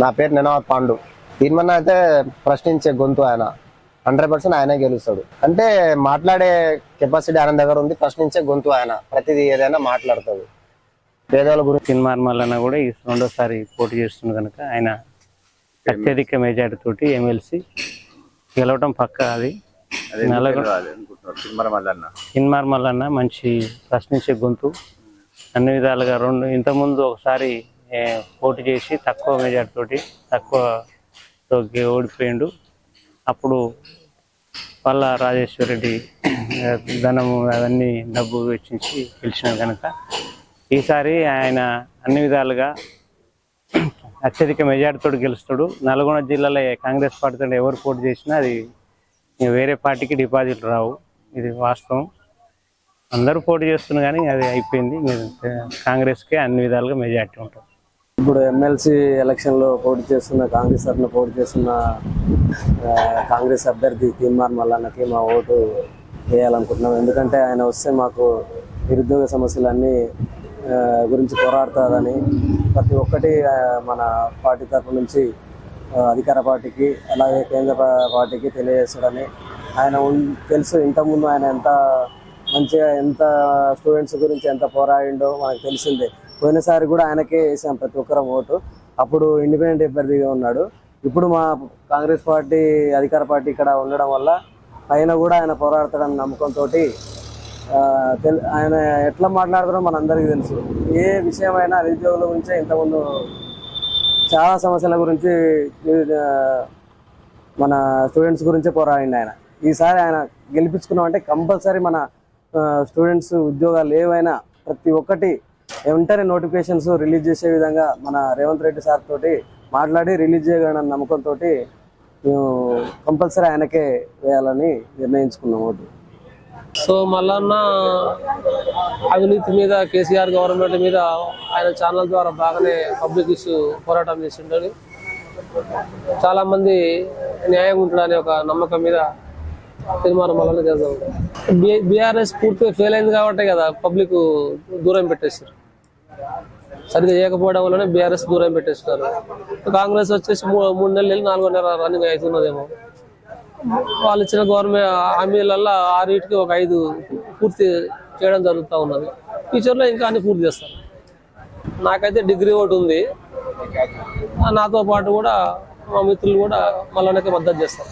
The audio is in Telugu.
నా పేరు నెనవాద్ పాండు. దీనివల్ల అయితే ప్రశ్నించే గొంతు ఆయన. హండ్రెడ్ పర్సెంట్ ఆయనే గెలుస్తాడు. అంటే మాట్లాడే కెపాసిటీ ఆయన దగ్గర ఉంది ప్రశ్నించే గొంతు ఆయన. ప్రతిదీ ఏదైనా మాట్లాడతాడు. పేదల గురించి సినిమార్ మల్లన్న కూడా ఈ రెండోసారి పోటీ చేస్తుంది కనుక ఆయన అత్యధిక మెజార్టీ తోటి ఎమ్మెల్సీ. గెలవటం పక్క అది. సినిమా మంచి ప్రశ్నించే గొంతు. అన్ని విధాలుగా రెండు ఇంతకుముందు ఒకసారి పోటీ చేసి తక్కువ మెజార్ తోటి తక్కువ తోకి ఓడిపోయిండు. అప్పుడు పల్ల రాజేశ్వర రెడ్డి ధనము అవన్నీ డబ్బు వెచ్చించి గెలిచిన కనుక ఈసారి ఆయన అన్ని విధాలుగా అత్యధిక మెజార్టీతో గెలుస్తాడు. నల్గొండ జిల్లాలో కాంగ్రెస్ పార్టీతో ఎవరు పోటీ చేసినా అది వేరే పార్టీకి డిపాజిట్ రావు. ఇది వాస్తవం. అందరూ పోటీ చేస్తున్నారు కానీ అది అయిపోయింది. కాంగ్రెస్కే అన్ని విధాలుగా మెజార్టీ ఉంటుంది. ఇప్పుడు ఎమ్మెల్సీ ఎలక్షన్లో పోటీ చేస్తున్న కాంగ్రెస్ తరఫున పోటీ చేస్తున్న కాంగ్రెస్ అభ్యర్థి తీన్మార్ మల్లన్నకి మా ఓటు వేయాలనుకుంటున్నాం. ఎందుకంటే ఆయన వస్తే మాకు నిరుద్యోగ సమస్యలన్నీ గురించి పోరాడుతుందని ప్రతి ఒక్కటి మన పార్టీ తరఫు నుంచి అధికార పార్టీకి అలాగే కేంద్ర పార్టీకి తెలియజేస్తాడని ఆయన తెలుసు. ఇంతకుముందు ఆయన ఎంత మంచిగా ఎంత స్టూడెంట్స్ గురించి ఎంత పోరాడిండో మనకు తెలిసిందే. పోయినసారి కూడా ఆయనకే వేసాం ప్రతి ఒక్కరం ఓటు. అప్పుడు ఇండిపెండెంట్ అభ్యర్థిగా ఉన్నాడు. ఇప్పుడు మా కాంగ్రెస్ పార్టీ అధికార పార్టీ ఇక్కడ ఉండడం వల్ల ఆయన కూడా ఆయన పోరాడతాడన్న నమ్మకంతో ఆయన ఎట్లా మాట్లాడతారో మనందరికీ తెలుసు. ఏ విషయమైనా నిరుద్యోగుల గురించి ఇంతకుముందు చాలా సమస్యల గురించి మన స్టూడెంట్స్ గురించే పోరాడిండు ఆయన. ఈసారి ఆయన గెలిపించుకున్నామంటే కంపల్సరీ మన స్టూడెంట్స్ ఉద్యోగాలు ఏవైనా ప్రతి ఒక్కటి వెంటనే నోటిఫికేషన్స్ రిలీజ్ చేసే విధంగా మన రేవంత్ రెడ్డి సార్ తోటి మాట్లాడి రిలీజ్ చేయగలన నమ్మకంతో మేము కంపల్సరీ ఆయనకే వేయాలని నిర్ణయించుకున్నాం ఓటు. సో మల్లన్న అవినీతి మీద కేసీఆర్ గవర్నమెంట్ మీద ఆయన ఛానల్ ద్వారా బాగానే పబ్లిక్ ఇష్యూ పోరాటం చేసింటాడు చాలా మంది న్యాయం ఉంటాడనే ఒక నమ్మకం మీద తీర్మానం మల్లన్న చేద్దాం. బీఆర్ఎస్ పూర్తిగా ఫెయిల్ అయింది కాబట్టి కదా పబ్లిక్ దూరం పెట్టేశారు. సరిగ్గా చేయకపోవడం వల్లనే బీఆర్ఎస్ దూరం పెట్టేస్తున్నారు కాంగ్రెస్ వచ్చేసి మూ- మూడు నెలలు వెళ్ళి నాలుగో నెల రన్నింగ్ అవుతున్నదేమో. వాళ్ళు ఇచ్చిన గవర్నమెంట్ హామీలల్లో ఆరింటికి ఒక ఐదు పూర్తి చేయడం జరుగుతూ ఉన్నది. ఫ్యూచర్లో ఇంకా అన్ని పూర్తి చేస్తారు. నాకైతే డిగ్రీ ఒకటి ఉంది. నాతో పాటు కూడా మా మిత్రులు కూడా మళ్ళీ మద్దతు చేస్తారు.